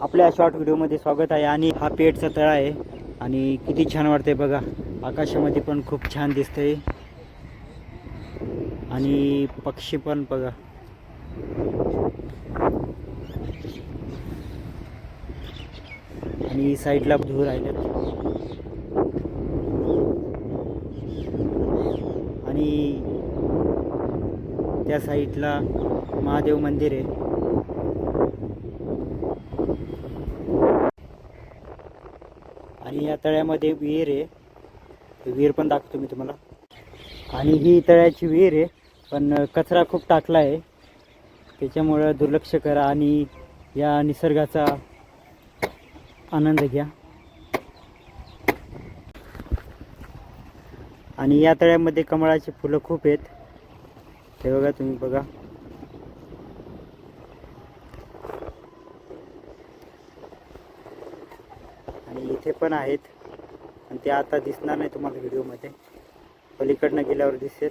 आपल्या शॉर्ट व्हिडिओमध्ये स्वागत आहे आणि हा पेटचा तळा आहे. आणि किती छान वाटतंय बघा. आकाशामध्ये पण खूप छान दिसतंय. आणि पक्षी पण बघा. आणि साईडला धूर राहिलेत. आणि त्या साईडला महादेव मंदिर आहे. आणि या तळ्यामध्ये विहीर आहे. विहीर पण दाखवतो मी तुम्हाला. आणि ही तळ्याची विहीर आहे पण कचरा खूप टाकला आहे. त्याच्यामुळं दुर्लक्ष करा आणि या निसर्गाचा आनंद घ्या. आणि या तळ्यामध्ये कमळाची फुलं खूप आहेत. हे बघा तुम्ही बघा. आणि इथे पण आहेत. आणि ते आता दिसणार नाही तुम्हाला व्हिडिओमध्ये पलीकडनं गेल्यावर दिसेल.